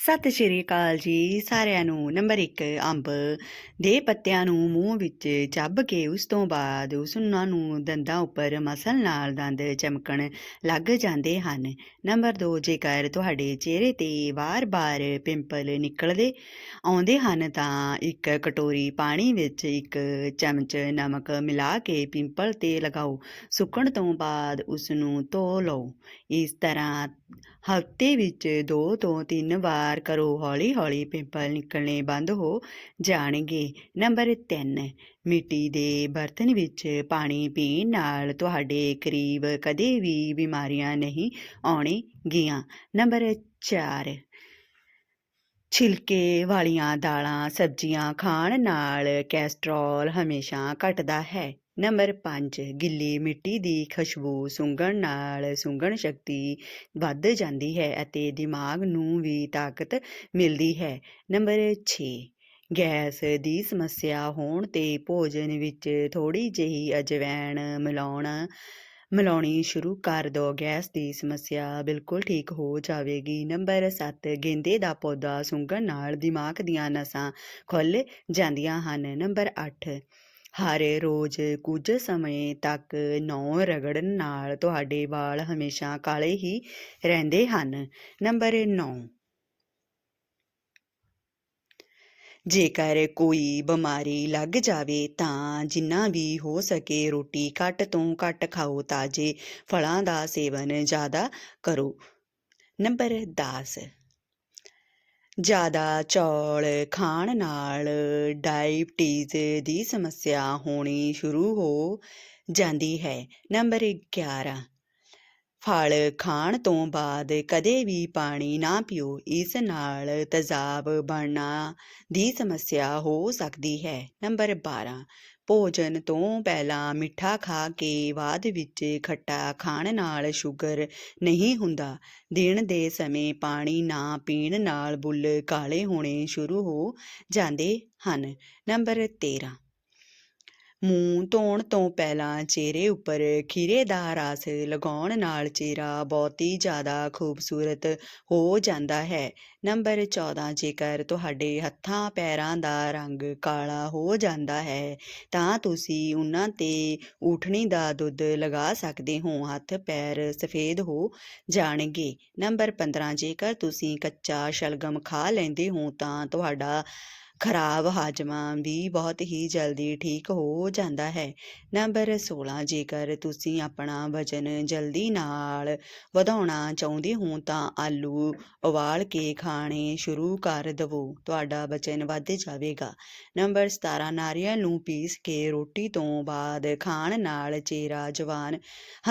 ਸਤਿ ਸ਼੍ਰੀ ਅਕਾਲ ਜੀ ਸਾਰਿਆਂ ਨੂੰ। ਨੰਬਰ 1 ਅੰਬ ਦੇ ਪੱਤਿਆਂ ਨੂੰ ਮੂੰਹ ਵਿੱਚ ਚੱਬ ਕੇ ਉਸ ਤੋਂ ਬਾਅਦ ਉਸ ਉਹਨਾਂ ਨੂੰ ਦੰਦਾਂ ਉੱਪਰ ਮਸਲ ਨਾਲ ਦੰਦ ਚਮਕਣ ਲੱਗ ਜਾਂਦੇ ਹਨ। ਨੰਬਰ 2 ਜੇਕਰ ਤੁਹਾਡੇ ਚਿਹਰੇ ਤੇ ਵਾਰ-ਵਾਰ ਪਿੰਪਲ ਨਿਕਲਦੇ ਆਉਂਦੇ ਹਨ ਤਾਂ ਇੱਕ ਕਟੋਰੀ ਪਾਣੀ ਵਿੱਚ ਇੱਕ ਚਮਚ ਨਮਕ ਮਿਲਾ ਕੇ ਪਿੰਪਲ ਤੇ ਲਗਾਓ। ਸੁੱਕਣ ਤੋਂ ਬਾਅਦ ਉਸ ਨੂੰ ਧੋ ਲਓ। ਇਸ ਤਰ੍ਹਾਂ ਹਫ਼ਤੇ ਵਿੱਚ 2 ਤੋਂ 3 ਵਾਰ ਕਰੋ ਹੌਲੀ-ਹੌਲੀ ਪਿੰਪਲ ਨਿਕਲਣੇ ਬੰਦ ਹੋ ਜਾਣਗੇ। ਨੰਬਰ 3 ਮਿੱਟੀ ਦੇ ਬਰਤਨ ਵਿੱਚ ਪਾਣੀ ਪੀਣ ਨਾਲ ਤੁਹਾਡੇ ਕਰੀਬ ਕਦੇ ਵੀ ਬਿਮਾਰੀਆਂ ਨਹੀਂ ਆਉਣਗੀਆਂ। ਨੰਬਰ 4 ਛਿਲਕੇ ਵਾਲੀਆਂ ਦਾਲਾਂ, ਸਬਜ਼ੀਆਂ ਖਾਣ ਨਾਲ ਕੈਸਟਰੋਲ ਹਮੇਸ਼ਾ ਘਟਦਾ ਹੈ। ਨੰਬਰ 5 ਗਿੱਲੀ ਮਿੱਟੀ ਦੀ ਖੁਸ਼ਬੂ ਸੁੰਘਣ ਨਾਲ ਸੁੰਘਣ ਸ਼ਕਤੀ ਵੱਧ ਜਾਂਦੀ ਹੈ ਅਤੇ ਦਿਮਾਗ ਨੂੰ ਵੀ ਤਾਕਤ ਮਿਲਦੀ ਹੈ। ਨੰਬਰ 6 ਗੈਸ ਦੀ ਸਮੱਸਿਆ ਹੋਣ ਤੇ ਭੋਜਨ ਵਿੱਚ ਥੋੜੀ ਜਿਹੀ ਅਜਵਾਇਣ ਮਿਲਾਉਣਾ, ਮਿਲਾਉਣੀ ਸ਼ੁਰੂ ਕਰ ਦਿਓ ਗੈਸ ਦੀ ਸਮੱਸਿਆ ਬਿਲਕੁਲ ਠੀਕ ਹੋ ਜਾਵੇਗੀ। ਨੰਬਰ 7 ਗੇਂਦੇ ਦਾ ਪੌਦਾ ਸੁੰਘਣ ਨਾਲ ਦਿਮਾਗ ਦੀਆਂ ਨਸਾਂ ਖੁੱਲ੍ਹ ਜਾਂਦੀਆਂ ਹਨ। ਨੰਬਰ 8 ਹਰ ਰੋਜ਼ ਕੁਝ ਸਮੇਂ ਤੱਕ ਨਹੁੰ ਰਗੜਨ ਨਾਲ ਤੁਹਾਡੇ ਵਾਲ ਹਮੇਸ਼ਾ ਕਾਲੇ ਹੀ ਰਹਿੰਦੇ ਹਨ। ਨੰਬਰ 9 ਜੇਕਰ ਕੋਈ ਬਿਮਾਰੀ ਲੱਗ ਜਾਵੇ ਤਾਂ ਜਿੰਨਾ ਵੀ ਹੋ ਸਕੇ ਰੋਟੀ ਘੱਟ ਤੋਂ ਘੱਟ ਖਾਓ, ਤਾਜ਼ੇ ਫਲਾਂ ਦਾ ਸੇਵਨ ਜ਼ਿਆਦਾ ਕਰੋ। ਨੰਬਰ 10 ਜ਼ਿਆਦਾ ਚੌਲ ਖਾਣ ਨਾਲ ਡਾਇਬਟੀਜ਼ ਦੀ ਸਮੱਸਿਆ ਹੋਣੀ ਸ਼ੁਰੂ ਹੋ ਜਾਂਦੀ ਹੈ। ਨੰਬਰ 11 ਫਲ ਖਾਣ ਤੋਂ ਬਾਅਦ ਕਦੇ ਵੀ ਪਾਣੀ ਨਾ ਪੀਓ। ਇਸ ਨਾਲ ਤੇਜ਼ਾਬ ਬਣਨਾ ਦੀ ਸਮੱਸਿਆ ਹੋ ਸਕਦੀ ਹੈ। ਨੰਬਰ 12 ਭੋਜਨ ਤੋਂ ਪਹਿਲਾਂ ਮਿੱਠਾ ਖਾ ਕੇ ਬਾਅਦ ਵਿੱਚ ਖੱਟਾ ਖਾਣ ਨਾਲ ਸ਼ੂਗਰ ਨਹੀਂ ਹੁੰਦਾ। ਦਿਨ ਦੇ ਸਮੇਂ ਪਾਣੀ ਨਾ ਪੀਣ ਨਾਲ ਬੁੱਲ ਕਾਲੇ ਹੋਣੇ ਸ਼ੁਰੂ ਹੋ ਜਾਂਦੇ ਹਨ। ਨੰਬਰ 13 ਮੂੰਹ ਧੋਣ ਤੋਂ ਪਹਿਲਾਂ ਚਿਹਰੇ ਉੱਪਰ ਖੀਰੇ ਦਾ ਰਸ ਲਗਾਉਣ ਨਾਲ ਚਿਹਰਾ ਬਹੁਤ ਹੀ ਜ਼ਿਆਦਾ ਖੂਬਸੂਰਤ ਹੋ ਜਾਂਦਾ ਹੈ। ਨੰਬਰ 14 ਜੇਕਰ ਤੁਹਾਡੇ ਹੱਥਾਂ ਪੈਰਾਂ ਦਾ ਰੰਗ ਕਾਲਾ ਹੋ ਜਾਂਦਾ ਹੈ, ਤਾਂ ਤੁਸੀਂ ਉਹਨਾਂ ਤੇ ਊਠਣੀ ਦਾ ਦੁੱਧ ਲਗਾ ਸਕਦੇ ਹੋ, ਹੱਥ ਪੈਰ ਸਫੇਦ ਹੋ ਜਾਣਗੇ। ਨੰਬਰ 15 ਜੇਕਰ ਤੁਸੀਂ ਕੱਚਾ ਸ਼ਲਗਮ ਖਾ ਲੈਂਦੇ ਹੋ, ਤਾਂ ਤੁਹਾਡਾ ਖਰਾਬ ਹਾਜਮਾ ਵੀ ਬਹੁਤ ਹੀ ਜਲਦੀ ਠੀਕ ਹੋ ਜਾਂਦਾ ਹੈ। ਨੰਬਰ 16 ਜੇਕਰ ਤੁਸੀਂ ਆਪਣਾ ਵਜ਼ਨ ਜਲਦੀ ਨਾਲ ਵਧਾਉਣਾ ਚਾਹੁੰਦੇ ਹੋ, ਤਾਂ ਆਲੂ ਉਬਾਲ ਕੇ ਖਾਣੇ ਸ਼ੁਰੂ ਕਰ ਦਿਵੋ। ਤੁਹਾਡਾ ਵਜ਼ਨ ਵੱਧ ਜਾਵੇਗਾ। ਨੰਬਰ 17 ਨਾਰੀਅਲ ਨੂੰ ਪੀਸ ਕੇ ਰੋਟੀ ਤੋਂ ਬਾਅਦ ਖਾਣ ਨਾਲ ਚਿਹਰਾ ਜਵਾਨ,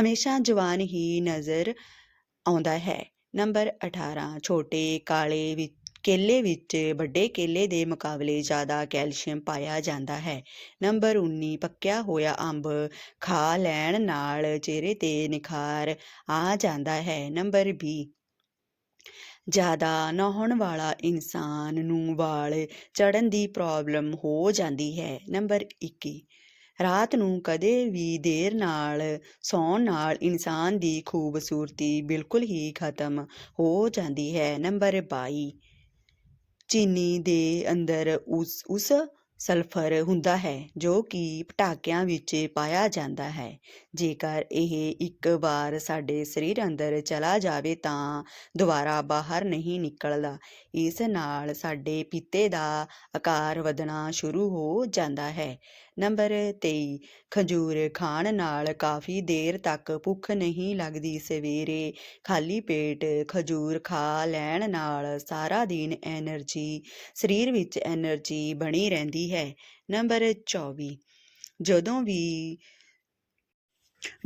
ਹਮੇਸ਼ਾ ਜਵਾਨ ਹੀ ਨਜ਼ਰ ਆਉਂਦਾ ਹੈ। ਨੰਬਰ 18 ਛੋਟੇ ਕਾਲੇ ਵਿੱਚ ਕੇਲੇ ਵਿੱਚ, ਵੱਡੇ ਕੇਲੇ ਦੇ ਮੁਕਾਬਲੇ ਜ਼ਿਆਦਾ ਕੈਲਸ਼ੀਅਮ ਪਾਇਆ ਜਾਂਦਾ ਹੈ। ਨੰਬਰ 19 ਪੱਕਿਆ ਹੋਇਆ ਅੰਬ ਖਾ ਲੈਣ ਨਾਲ ਚਿਹਰੇ ਤੇ ਨਿਖਾਰ ਆ ਜਾਂਦਾ ਹੈ। ਨੰਬਰ 20 ਜ਼ਿਆਦਾ ਨਹਾਉਣ ਵਾਲਾ ਇਨਸਾਨ ਨੂੰ ਵਾਲ ਚੜਨ ਦੀ ਪ੍ਰੋਬਲਮ ਹੋ ਜਾਂਦੀ ਹੈ। ਨੰਬਰ 21 ਰਾਤ ਨੂੰ ਕਦੇ ਵੀ ਦੇਰ ਨਾਲ ਸੌਣ ਨਾਲ ਇਨਸਾਨ ਦੀ ਖੂਬਸੂਰਤੀ ਬਿਲਕੁਲ ਹੀ ਖਤਮ ਹੋ ਜਾਂਦੀ ਹੈ। ਨੰਬਰ 22 ਚੀਨੀ ਦੇ ਅੰਦਰ ਉਸ ਉਸ ਸਲਫਰ ਹੁੰਦਾ ਹੈ, ਜੋ ਕਿ ਪਟਾਕਿਆਂ ਵਿੱਚ ਪਾਇਆ ਜਾਂਦਾ ਹੈ। ਜੇਕਰ ਇਹ ਇੱਕ ਵਾਰ ਸਾਡੇ ਸਰੀਰ ਅੰਦਰ ਚਲਾ ਜਾਵੇ ਤਾਂ ਦੁਬਾਰਾ ਬਾਹਰ ਨਹੀਂ ਨਿਕਲਦਾ। ਇਸ ਨਾਲ ਸਾਡੇ ਪੀਤੇ ਦਾ ਆਕਾਰ ਵਧਣਾ ਸ਼ੁਰੂ ਹੋ ਜਾਂਦਾ ਹੈ। ਨੰਬਰ 23 ਖਜੂਰ ਖਾਣ ਨਾਲ ਕਾਫੀ ਦੇਰ ਤੱਕ ਭੁੱਖ ਨਹੀਂ ਲੱਗਦੀ ਸਵੇਰੇ। ਖਾਲੀ ਪੇਟ ਖਜੂਰ ਖਾ ਲੈਣ ਨਾਲ ਸਾਰਾ ਦਿਨ એનર્ਜੀ ਸਰੀਰ ਵਿੱਚ એનર્ਜੀ ਬਣੀ ਰਹਿੰਦੀ ਹੈ। ਨੰਬਰ 24 ਜਦੋਂ ਵੀ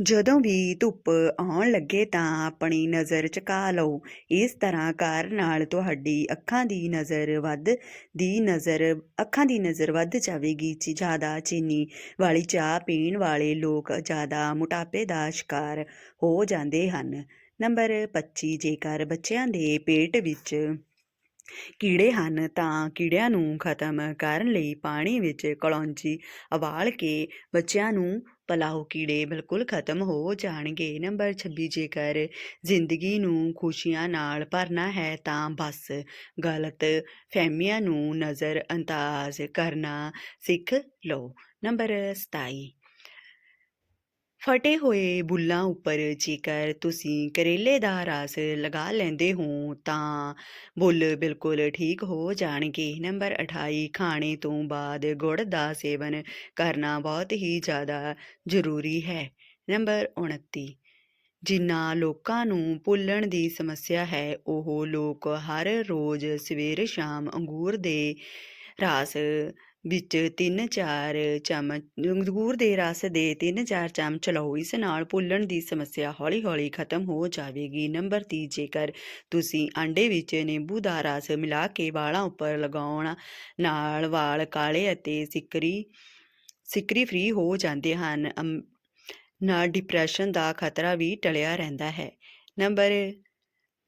ਜਦੋਂ ਵੀ ਧੁੱਪ ਆਉਣ ਲੱਗੇ ਤਾਂ ਆਪਣੀ ਨਜ਼ਰ ਝੁਕਾ ਲਓ। ਇਸ ਤਰ੍ਹਾਂ ਕਰਨ ਨਾਲ ਤੁਹਾਡੀ ਅੱਖਾਂ ਦੀ ਨਜ਼ਰ ਵੱਧ ਦੀ ਨਜ਼ਰ, ਅੱਖਾਂ ਦੀ ਨਜ਼ਰ ਵੱਧ ਜਾਵੇਗੀ। ਚ, ਜ਼ਿਆਦਾ ਚੀਨੀ ਵਾਲੀ ਚਾਹ ਪੀਣ ਵਾਲੇ ਲੋਕ ਜ਼ਿਆਦਾ ਮੋਟਾਪੇ ਦਾ ਸ਼ਿਕਾਰ ਹੋ ਜਾਂਦੇ ਹਨ। ਨੰਬਰ 25 ਜੇਕਰ ਬੱਚਿਆਂ ਦੇ ਪੇਟ ਵਿੱਚ ਕੀੜੇ ਹਨ ਤਾਂ ਕੀੜਿਆਂ ਨੂੰ ਖਤਮ ਕਰਨ ਲਈ ਪਾਣੀ ਵਿੱਚ ਕਲੌਂਜੀ ਉਬਾਲ ਕੇ ਬੱਚਿਆਂ ਨੂੰ ਪਲਾਓ ਕੀੜੇ ਬਿਲਕੁਲ ਖਤਮ ਹੋ ਜਾਣਗੇ। ਨੰਬਰ 26 ਜੇਕਰ ਜ਼ਿੰਦਗੀ ਨੂੰ ਖੁਸ਼ੀਆਂ ਨਾਲ ਭਰਨਾ ਹੈ ਤਾਂ ਬਸ ਗਲਤ ਫਹਿਮੀਆਂ ਨੂੰ ਨਜ਼ਰ ਅੰਦਾਜ਼ ਕਰਨਾ ਸਿੱਖ ਲਓ। ਨੰਬਰ 27 ਫਟੇ ਹੋਏ ਬੁੱਲਾਂ ਉੱਪਰ ਜੇਕਰ ਤੁਸੀਂ ਕਰੇਲੇ ਦਾ ਰਸ ਲਗਾ ਲੈਂਦੇ ਹੋ, ਤਾਂ ਬੁੱਲ ਬਿਲਕੁਲ ਠੀਕ ਹੋ ਜਾਣਗੇ। ਨੰਬਰ 28 ਖਾਣੇ ਤੋਂ ਬਾਅਦ ਗੁੜ ਦਾ ਸੇਵਨ ਕਰਨਾ ਬਹੁਤ ਹੀ ਜ਼ਿਆਦਾ ਜ਼ਰੂਰੀ ਹੈ। ਨੰਬਰ 29 ਜਿਨ੍ਹਾਂ ਲੋਕਾਂ ਨੂੰ ਭੁੱਲਣ ਦੀ ਸਮੱਸਿਆ ਹੈ, ਉਹ ਲੋਕ ਹਰ ਰੋਜ਼ ਸਵੇਰ ਸ਼ਾਮ ਅੰਗੂਰ ਦੇ ਰਸ ਵਿੱਚ 3-4 ਚਮਚ ਅੰਗੂਰ ਦੇ ਰਸ ਦੇ 3-4 ਚਮਚ ਲਓ ਇਸ ਨਾਲ ਭੁੱਲਣ ਦੀ ਸਮੱਸਿਆ ਹੌਲੀ-ਹੌਲੀ ਖਤਮ ਹੋ ਜਾਵੇਗੀ। ਨੰਬਰ 30 ਜੇਕਰ ਤੁਸੀਂ ਆਂਡੇ ਵਿੱਚ ਨਿੰਬੂ ਦਾ ਰਸ ਮਿਲਾ ਕੇ ਵਾਲਾਂ ਉੱਪਰ ਲਗਾਉਣ ਨਾਲ ਵਾਲ ਕਾਲੇ ਅਤੇ ਸਿੱਕਰੀ ਸਿੱਕਰੀ ਫ੍ਰੀ ਹੋ ਜਾਂਦੇ ਹਨ ਅਮ, ਨਾਲ ਡਿਪਰੈਸ਼ਨ ਦਾ ਖਤਰਾ ਵੀ ਟਲਿਆ ਰਹਿੰਦਾ ਹੈ। ਨੰਬਰ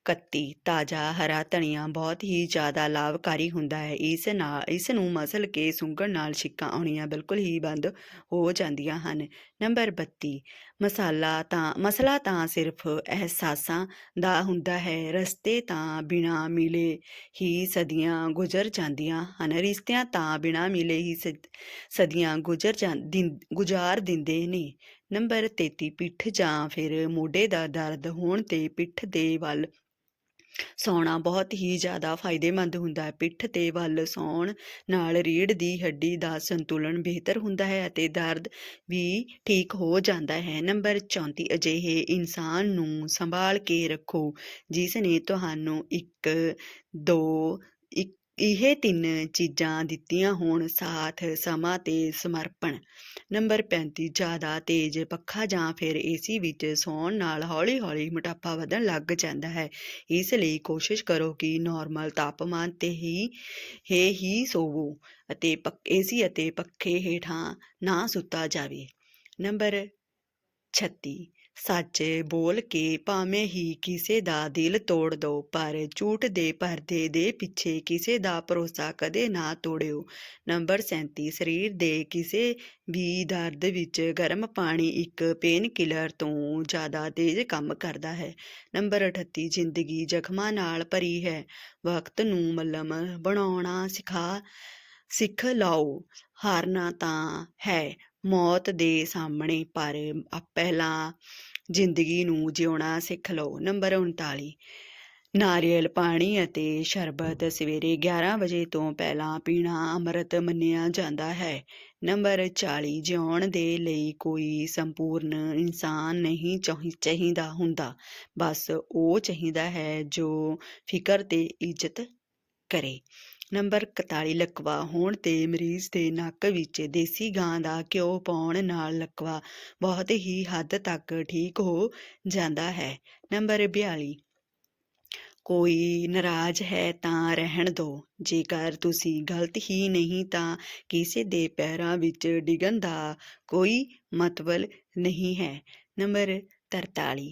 31 ਤਾਜ਼ਾ ਹਰਾ ਧਨੀਆ ਬਹੁਤ ਹੀ ਜ਼ਿਆਦਾ ਲਾਭਕਾਰੀ ਹੁੰਦਾ ਹੈ। ਇਸ ਨਾਲ ਇਸ ਨੂੰ ਮਸਲ ਕੇ ਸੁੰਘਣ ਨਾਲ ਛਿੱਕਾਂ ਆਉਣੀਆਂ ਬਿਲਕੁਲ ਹੀ ਬੰਦ ਹੋ ਜਾਂਦੀਆਂ ਹਨ। ਨੰਬਰ 32 ਮਸਾਲਾ ਤਾਂ, ਮਸਲਾ ਤਾਂ ਸਿਰਫ ਅਹਿਸਾਸਾਂ ਦਾ ਹੁੰਦਾ ਹੈ। ਰਸਤੇ ਤਾਂ ਬਿਨਾਂ ਮਿਲੇ ਹੀ ਸਦੀਆਂ ਗੁਜ਼ਰ ਜਾਂਦੀਆਂ ਹਨ। ਰਿਸ਼ਤਿਆਂ ਤਾਂ ਬਿਨਾਂ ਮਿਲੇ ਹੀ ਸਦ- ਸਦੀਆਂ ਗੁਜ਼ਰ ਜਾਂ ਦਿਨ- ਗੁਜ਼ਾਰ ਦਿੰਦੇ ਨੇ। ਨੰਬਰ 33 ਪਿੱਠ ਜਾਂ ਫਿਰ ਮੋਢੇ ਦਾ ਦਰਦ ਹੋਣ ਤੇ ਪਿੱਠ ਦੇ ਵੱਲ ਸੌਣਾ ਬਹੁਤ ਹੀ ਜ਼ਿਆਦਾ ਫਾਇਦੇਮੰਦ ਹੁੰਦਾ ਹੈ। ਪਿੱਠ ਤੇ ਵੱਲ ਸੌਣ ਨਾਲ ਰੀੜ੍ਹ ਦੀ ਹੱਡੀ ਦਾ ਸੰਤੁਲਨ ਬਿਹਤਰ ਹੁੰਦਾ ਹੈ ਅਤੇ ਦਰਦ ਵੀ ਠੀਕ ਹੋ ਜਾਂਦਾ ਹੈ। ਨੰਬਰ 34 ਅਜਿਹੇ ਇਨਸਾਨ ਨੂੰ ਸੰਭਾਲ ਕੇ ਰੱਖੋ, ਜਿਸ ਨੇ ਤੁਹਾਨੂੰ ਇੱਕ, ਦੋ, ਇੱਕ ਇਹ ਤਿੰਨ ਚੀਜ਼ਾਂ ਦਿੱਤੀਆਂ ਹੋਣ ਸਾਥ ਸਮਾਂ ਤੇ ਸਮਰਪਣ। ਨੰਬਰ 35 ਜ਼ਿਆਦਾ ਤੇਜ਼ ਪੱਖਾ ਜਾਂ ਫਿਰ ਏਸੀ ਵਿੱਚ ਸੌਣ ਨਾਲ ਹੌਲੀ-ਹੌਲੀ ਮੋਟਾਪਾ ਵਧਣ ਲੱਗ ਜਾਂਦਾ ਹੈ। ਇਸ ਲਈ ਕੋਸ਼ਿਸ਼ ਕਰੋ ਕਿ ਨਾਰਮਲ ਤਾਪਮਾਨ ਤੇ ਹੀ, ਹੈ ਹੀ ਸੋਵੋ ਅਤੇ ਏਸੀ ਅਤੇ ਪੱਖੇ ਹੇਠਾਂ ਨਾ ਸੁੱਤਾ ਜਾਵੇ। ਨੰਬਰ 36 ਸੱਚ ਬੋਲ ਕੇ ਭਾਵੇਂ ਹੀ ਕਿਸੇ ਦਾ ਦਿਲ ਤੋੜ ਦਿਓ ਪਰ ਝੂਠ ਦੇ ਪਰਦੇ ਦੇ ਪਿੱਛੇ ਕਿਸੇ ਦਾ ਭਰੋਸਾ ਕਦੇ ਨਾ ਤੋੜਿਓ। ਨੰਬਰ 37 ਸਰੀਰ ਦੇ ਕਿਸੇ ਵੀ ਦਰਦ ਵਿੱਚ ਗਰਮ ਪਾਣੀ ਇੱਕ ਪੇਨ ਕਿਲਰ ਤੋਂ ਜ਼ਿਆਦਾ ਤੇਜ਼ ਕੰਮ ਕਰਦਾ ਹੈ। ਨੰਬਰ 38 ਜ਼ਿੰਦਗੀ ਜ਼ਖਮਾਂ ਨਾਲ ਭਰੀ ਹੈ। ਵਕਤ ਨੂੰ ਮੱਲਮ ਬਣਾਉਣਾ ਸਿਖਾ, ਸਿੱਖ ਲਓ, ਹਾਰਨਾ ਤਾਂ ਹੈ। ਮੌਤ ਦੇ ਸਾਹਮਣੇ, ਪਰ ਪਹਿਲਾਂ ਜ਼ਿੰਦਗੀ ਨੂੰ ਜਿਉਣਾ ਸਿੱਖ ਲਓ। ਨੰਬਰ 39 ਨਾਰੀਅਲ ਪਾਣੀ ਅਤੇ ਸ਼ਰਬਤ ਸਵੇਰੇ 11 ਵਜੇ ਤੋਂ ਪਹਿਲਾਂ ਪੀਣਾ ਅੰਮ੍ਰਿਤ ਮੰਨਿਆ ਜਾਂਦਾ ਹੈ। ਨੰਬਰ 40 ਜਿਉਣ ਦੇ ਲਈ ਕੋਈ ਸੰਪੂਰਨ ਇਨਸਾਨ ਨਹੀਂ ਚਾਹੀਦਾ ਹੁੰਦਾ। ਬਸ ਉਹ ਚਾਹੀਦਾ ਹੈ ਜੋ ਫਿਕਰ ਤੇ ਇੱਜ਼ਤ ਕਰੇ। ਨੰਬਰ 41 ਲਕਵਾ, ਹੋਣ ਤੇ ਮਰੀਜ਼ ਦੇ ਨੱਕ ਵਿੱਚ ਦੇਸੀ ਗਾਂ ਦਾ ਘਿਓ ਪਾਉਣ ਨਾਲ ਲਕਵਾ, ਬਹੁਤ ਹੀ ਹੱਦ ਤੱਕ ਠੀਕ ਹੋ ਜਾਂਦਾ ਹੈ। ਨੰਬਰ 42 ਕੋਈ ਨਾਰਾਜ਼ ਹੈ ਤਾਂ ਰਹਿਣ ਦਿਓ ਜੇਕਰ ਤੁਸੀਂ ਗਲਤ ਹੀ ਨਹੀਂ ਤਾਂ ਕਿਸੇ ਦੇ ਪੈਰਾਂ ਵਿੱਚ ਡਿੱਗਣ ਦਾ ਕੋਈ ਮਤਲਬ ਨਹੀਂ ਹੈ। ਨੰਬਰ 43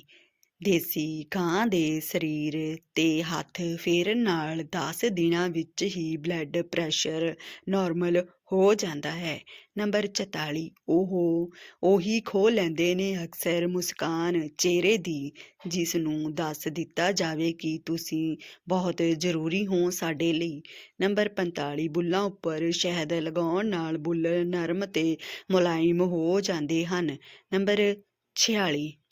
ਦੇਸੀ ਗਾਂ ਦੇ ਸਰੀਰ ਤੇ ਹੱਥ ਫੇਰਨ ਨਾਲ 10 ਦਿਨਾਂ ਵਿੱਚ ਹੀ ਬਲੱਡ ਪ੍ਰੈਸ਼ਰ ਨਾਰਮਲ ਹੋ ਜਾਂਦਾ ਹੈ। ਨੰਬਰ 44 ਉਹ ਉਹੀ ਖੋ ਲੈਂਦੇ ਨੇ ਅਕਸਰ ਮੁਸਕਾਨ ਚਿਹਰੇ ਦੀ ਜਿਸ ਨੂੰ ਦੱਸ ਦਿੱਤਾ ਜਾਵੇ ਕਿ ਤੁਸੀਂ ਬਹੁਤ ਜ਼ਰੂਰੀ ਹੋ ਸਾਡੇ ਲਈ। ਨੰਬਰ 45 ਬੁੱਲਾਂ ਉੱਪਰ ਸ਼ਹਿਦ ਲਗਾਉਣ ਨਾਲ ਬੁੱਲ ਨਰਮ ਤੇ ਮੁਲਾਇਮ ਹੋ ਜਾਂਦੇ ਹਨ। ਨੰਬਰ 46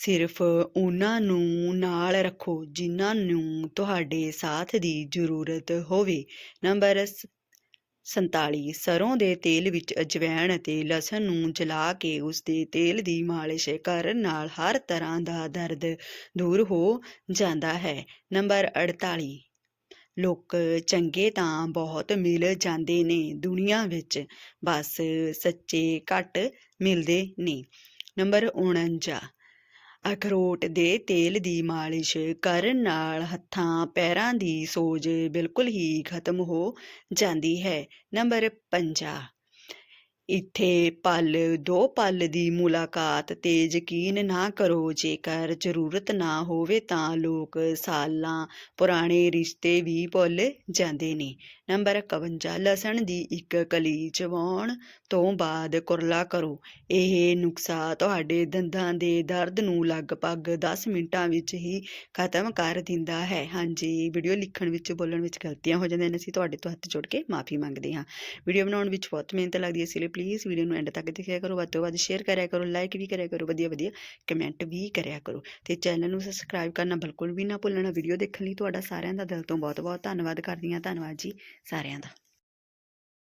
ਸਿਰਫ ਉਹਨਾਂ ਨੂੰ ਨਾਲ ਰੱਖੋ, ਜਿਨ੍ਹਾਂ ਨੂੰ ਤੁਹਾਡੇ ਸਾਥ ਦੀ ਜ਼ਰੂਰਤ ਹੋਵੇ। ਨੰਬਰ 47 ਸਰੋਂ ਦੇ ਤੇਲ ਵਿੱਚ ਅਜਵਾਇਣ ਅਤੇ ਲਸਣ ਨੂੰ ਜਲਾ ਕੇ ਉਸ ਦੇ ਤੇਲ ਦੀ ਮਾਲਿਸ਼ ਕਰਨ ਨਾਲ ਹਰ ਤਰ੍ਹਾਂ ਦਾ ਦਰਦ ਦੂਰ ਹੋ ਜਾਂਦਾ ਹੈ। ਨੰਬਰ 48 ਲੋਕ ਚੰਗੇ ਤਾਂ ਬਹੁਤ ਮਿਲ ਜਾਂਦੇ ਨੇ ਦੁਨੀਆ ਵਿੱਚ, ਬਸ ਸੱਚੇ ਘੱਟ ਮਿਲਦੇ ਨੇ। ਨੰਬਰ 49 ਅਖਰੋਟ ਦੇ ਤੇਲ ਦੀ ਮਾਲਿਸ਼ ਕਰਨ ਨਾਲ ਹੱਥਾਂ, ਪੈਰਾਂ ਦੀ ਸੋਜ ਬਿਲਕੁਲ ਹੀ ਖਤਮ ਹੋ ਜਾਂਦੀ ਹੈ। ਨੰਬਰ 50 ਇੱਥੇ ਪਲ, ਦੋ ਪਲ ਦੀ ਮੁਲਾਕਾਤ ਤੇ ਯਕੀਨ ਨਾ ਕਰੋ। ਜੇਕਰ ਜ਼ਰੂਰਤ ਨਾ ਹੋਵੇ ਤਾਂ ਲੋਕ ਸਾਲਾਂ ਪੁਰਾਣੇ ਰਿਸ਼ਤੇ ਵੀ ਭੁੱਲ ਜਾਂਦੇ ਨੇ। ਨੰਬਰ 51 ਲਸਣ ਦੀ ਇੱਕ ਕਲੀ ਚਬਾਉਣ ਤੋਂ ਬਾਅਦ ਕੁਰਲਾ ਕਰੋ। ਇਹ ਨੁਕਸਾ ਤੁਹਾਡੇ ਦੰਦਾਂ ਦੇ ਦਰਦ ਨੂੰ ਲਗਭਗ 10 ਮਿੰਟਾਂ ਵਿੱਚ ਹੀ ਖਤਮ ਕਰ ਦਿੰਦਾ ਹੈ। ਹਾਂਜੀ, ਵੀਡੀਓ ਲਿਖਣ ਵਿੱਚ, ਬੋਲਣ ਵਿੱਚ ਗਲਤੀਆਂ ਹੋ ਜਾਂਦੀਆਂ ਨੇ, ਅਸੀਂ ਤੁਹਾਡੇ ਤੋਂ ਹੱਥ ਜੋੜ ਕੇ ਮਾਫੀ ਮੰਗਦੇ ਹਾਂ। ਵੀਡੀਓ ਬਣਾਉਣ ਵਿੱਚ ਬਹੁਤ ਮਿਹਨਤ ਲੱਗਦੀ ਹੈ, ਇਸ ਲਈ ਪਲੀਜ਼ ਵੀਡੀਓ ਨੂੰ ਐਂਡ ਤੱਕ ਦੇਖਿਆ ਕਰੋ, ਵੱਧ ਤੋਂ ਵੱਧ ਸ਼ੇਅਰ ਕਰਿਆ ਕਰੋ ਲਾਈਕ ਵੀ ਕਰਿਆ ਕਰੋ, ਵਧੀਆ ਵਧੀਆ ਕਮੈਂਟ ਵੀ ਕਰਿਆ ਕਰੋ। ਤੇ ਚੈਨਲ ਨੂੰ ਸਬਸਕ੍ਰਾਈਬ ਕਰਨਾ ਬਿਲਕੁਲ ਵੀ ਨਾ ਭੁੱਲਣਾ, ਵੀਡੀਓ ਦੇਖਣ ਲਈ ਤੁਹਾਡਾ ਸਾਰਿਆਂ ਦਾ ਦਿਲ ਤੋਂ ਬਹੁਤ ਬਹੁਤ ਧੰਨਵਾਦ ਕਰਦੀ ਹਾਂ। ਧੰਨਵਾਦ ਜੀ। ਸਾਰਿਆਂ ਦਾ